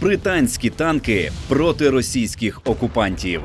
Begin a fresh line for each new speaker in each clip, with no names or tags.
Британські танки проти російських окупантів.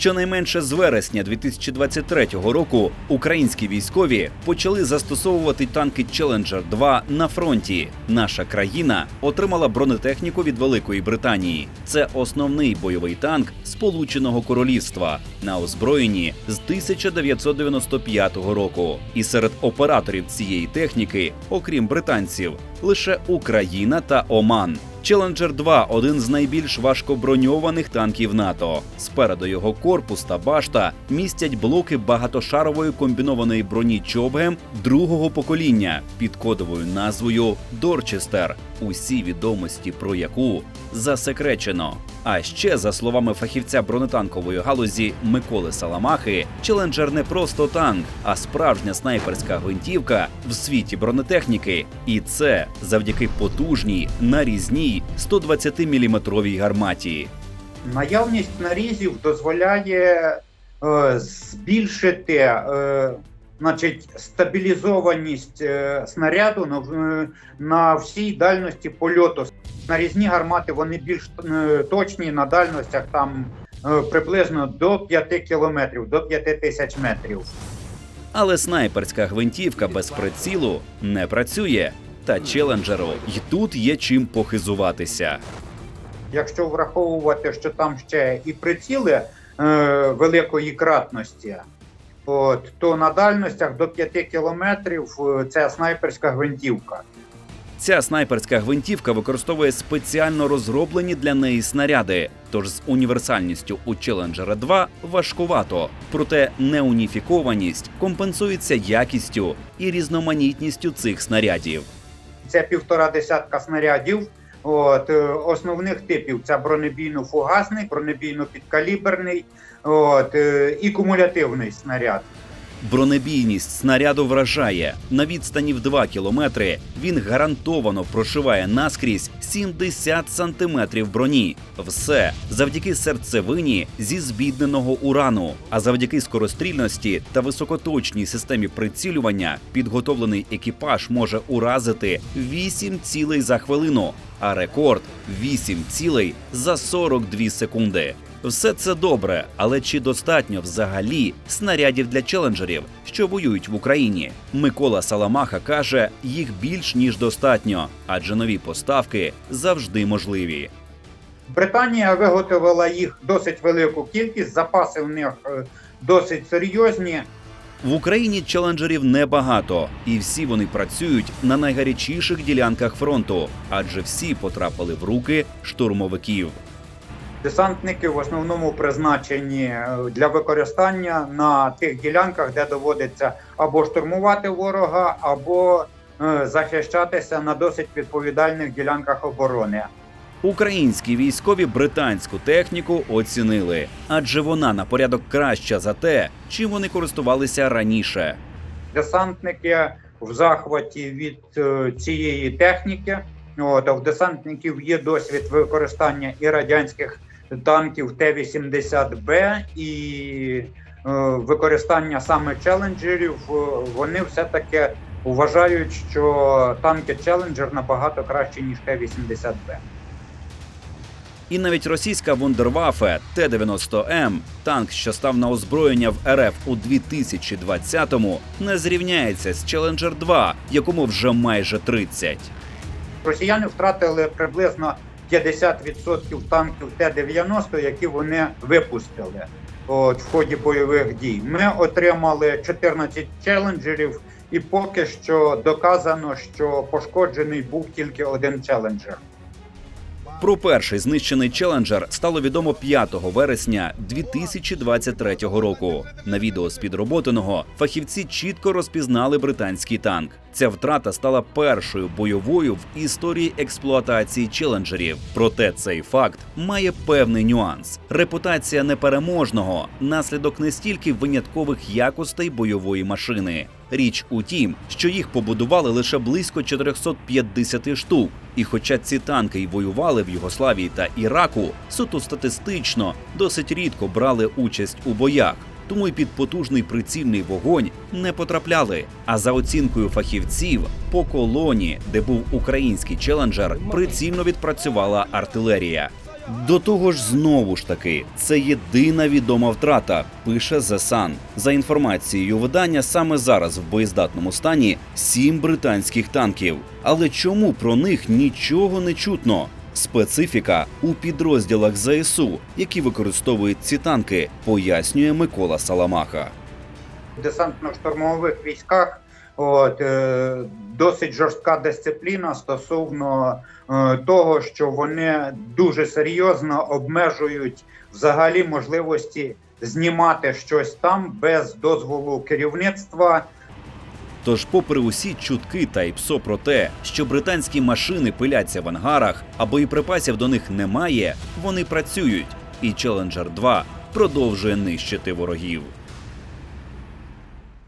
Щонайменше з вересня 2023 року українські військові почали застосовувати танки Challenger 2 на фронті. Наша країна отримала бронетехніку від Великої Британії. Це основний бойовий танк Сполученого Королівства на озброєнні з 1995 року. І серед операторів цієї техніки, окрім британців, лише Україна та Оман. Challenger 2 – один з найбільш важкоброньованих танків НАТО. Спереду його корпус та башта містять блоки багатошарової комбінованої броні Чобгем другого покоління під кодовою назвою Дорчестер. Усі відомості про яку засекречено. А ще, за словами фахівця бронетанкової галузі Миколи Саламахи, Челенджер не просто танк, а справжня снайперська гвинтівка в світі бронетехніки. І це завдяки потужній нарізній 120-мм гарматі.
Наявність нарізів дозволяє е, збільшити е, значить, стабілізованість е, снаряду на, на всій дальності польоту. Нарізні гармати вони більш е, точні на дальностях там е, приблизно до 5 кілометрів, до 5 тисяч метрів.
Але снайперська гвинтівка без прицілу не працює. Та челенджеру й тут є чим похизуватися.
Якщо враховувати, що там ще і приціли е, великої кратності, от, то на дальностях до 5 кілометрів е, це снайперська гвинтівка.
Ця снайперська гвинтівка використовує спеціально розроблені для неї снаряди. Тож з універсальністю у Challenger 2 важкувато. Проте неуніфікованість компенсується якістю і різноманітністю цих снарядів.
Це півтора десятка снарядів. От, е, основних типів це бронебійно-фугасний, бронебійно-підкаліберний от, е, і кумулятивний снаряд.
Бронебійність снаряду вражає. На відстані в 2 кілометри він гарантовано прошиває наскрізь 70 сантиметрів броні. Все завдяки серцевині зі збідненого урану. А завдяки скорострільності та високоточній системі прицілювання підготовлений екіпаж може уразити 8 цілей за хвилину, а рекорд 8 цілей за 42 секунди. Все це добре, але чи достатньо взагалі снарядів для челенджерів, що воюють в Україні? Микола Саламаха каже, їх більш ніж достатньо, адже нові поставки завжди можливі.
Британія виготовила їх досить велику кількість, запаси в них е, досить серйозні.
В Україні челенджерів небагато, і всі вони працюють на найгарячіших ділянках фронту, адже всі потрапили в руки штурмовиків.
Десантники в основному призначені е, для використання на тих ділянках, де доводиться або штурмувати ворога, або е, захищатися на досить відповідальних ділянках оборони.
Українські військові британську техніку оцінили, адже вона на порядок краща за те, чим вони користувалися раніше.
Десантники в захваті від е, цієї техніки. От, в десантників є досвід використання і радянських танків Т-80Б, і е, використання саме челенджерів. Е, Вони все-таки вважають, що танки Челенджер набагато краще, ніж Т-80Б.
І навіть російська вундервафе Т-90М, танк, що став на озброєння в РФ у 2020-му, не зрівняється з Challenger 2, якому вже майже 30.
Росіяни втратили приблизно 50% танків Т-90, які вони випустили от, в ході бойових дій. Ми отримали 14 челенджерів, і поки що доказано, що пошкоджений був тільки один челенджер.
Про перший знищений челенджер стало відомо 5 вересня 2023 року. На відео з підроботаного фахівці чітко розпізнали британський танк. Ця втрата стала першою бойовою в історії експлуатації челенджерів. Проте цей факт має певний нюанс: репутація непереможного наслідок не стільки виняткових якостей бойової машини. Річ у тім, що їх побудували лише близько 450 штук. І хоча ці танки й воювали в Югославії та Іраку, суто статистично досить рідко брали участь у боях. Тому й під потужний прицільний вогонь не потрапляли. А за оцінкою фахівців, по колоні, де був український челенджер, прицільно відпрацювала артилерія. До того ж, знову ж таки, це єдина відома втрата, пише Sun. За інформацією видання, саме зараз в боєздатному стані сім британських танків. Але чому про них нічого не чутно? Специфіка у підрозділах ЗСУ, які використовують ці танки, пояснює Микола Саламаха.
В десантно-штурмових військах от, е, досить жорстка дисципліна стосовно е, того, що вони дуже серйозно обмежують взагалі можливості знімати щось там без дозволу керівництва.
Тож, попри усі чутки та ІПСО про те, що британські машини пиляться в ангарах, а боєприпасів до них немає, вони працюють, і Challenger 2 продовжує нищити ворогів.